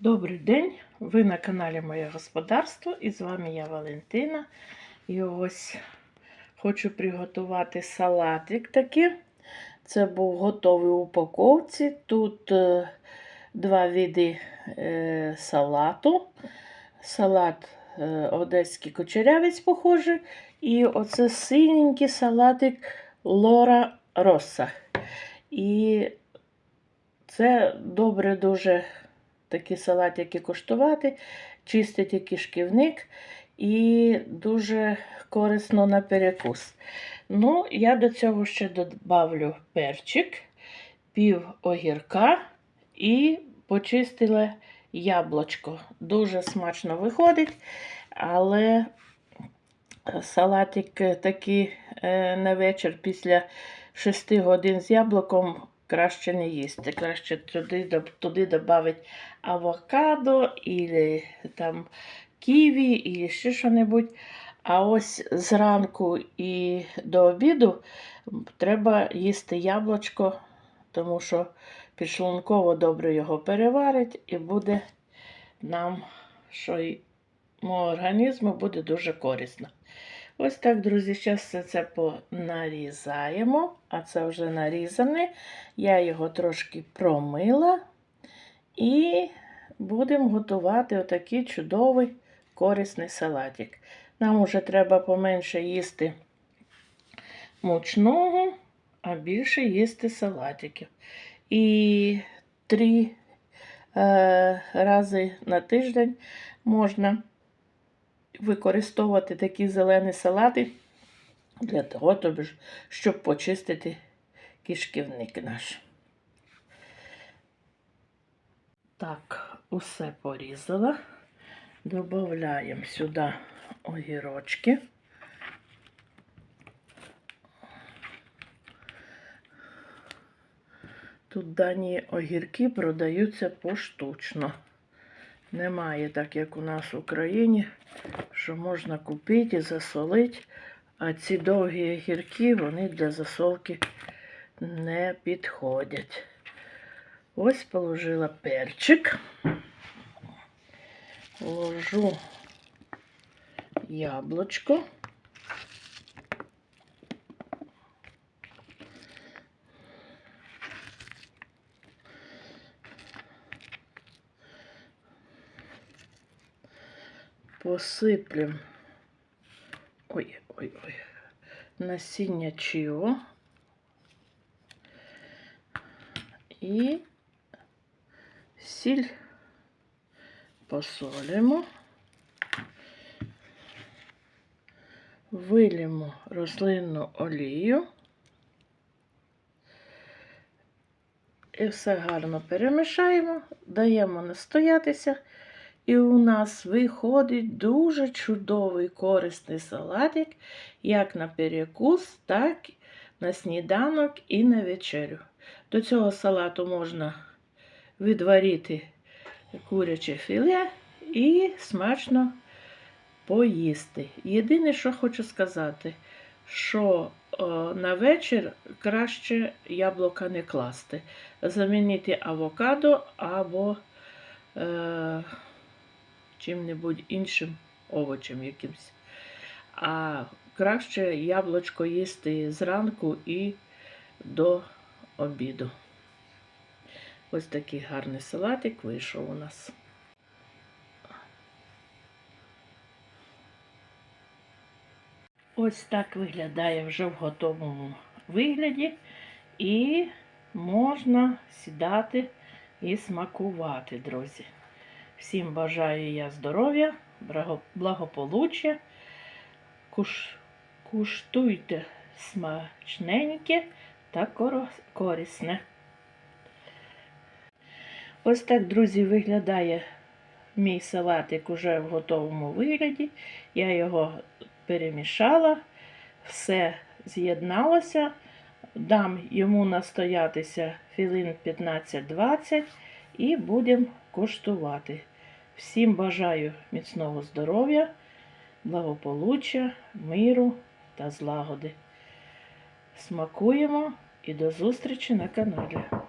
Добрий день! Ви на каналі Моє Господарство і з вами я Валентина. І ось хочу приготувати салатик такий. Це був готовий у упаковці. Тут е, два види е, салату. Салат е, одеський кучерявець похожий. І оце синенький салатик Лора Роса. І це добре дуже такі салатики коштувати, чистити кишківник і дуже корисно на перекус. Ну, я до цього ще додавлю перчик, пів огірка і почистила яблучко. Дуже смачно виходить, але салатик такий е, на вечір після 6 годин з яблуком краще не їсти. Краще туди туди додати авокадо, і там ківі, і ще що-небудь. А ось зранку і до обіду треба їсти яблучко, тому що підшлунково добре його переварить і буде нам, що й організму буде дуже корисно. Ось так, друзі, зараз все це понарізаємо, а це вже нарізане. Я його трошки промила і будемо готувати отакий чудовий корисний салатик. Нам вже треба поменше їсти мучного, а більше їсти салатиків. І три е, рази на тиждень можна використовувати такі зелені салати для того, щоб почистити кишківник наш. Так, усе порізала. Додаємо сюди огірочки. Тут дані огірки продаються поштучно. Немає так, як у нас в Україні, що можна купити і засолити. А ці довгі огірки, вони для засолки не підходять. Ось положила перчик, ложу яблучко. Посиплем ой-ой-ой, насіння чіо і сіль посолимо, вилємо рослинну олію. І все гарно перемішаємо, даємо настоятися. І у нас виходить дуже чудовий корисний салатик, як на перекус, так і на сніданок і на вечерю. До цього салату можна відварити куряче філе і смачно поїсти. Єдине, що хочу сказати, що о, на вечір краще яблука не класти. Замінити авокадо або е, чим-небудь іншим овочем якимсь. А краще яблучко їсти зранку і до обіду. Ось такий гарний салатик вийшов у нас. Ось так виглядає вже в готовому вигляді, і можна сідати і смакувати, друзі. Всім бажаю я здоров'я, благополуччя. Куш, куштуйте смачненьке та корисне. Ось так, друзі, виглядає мій салатик уже в готовому вигляді. Я його перемішала, все з'єдналося, дам йому настоятися хвилин 15-20 і будемо куштувати. Всім бажаю міцного здоров'я, благополуччя, миру та злагоди. Смакуємо і до зустрічі на каналі.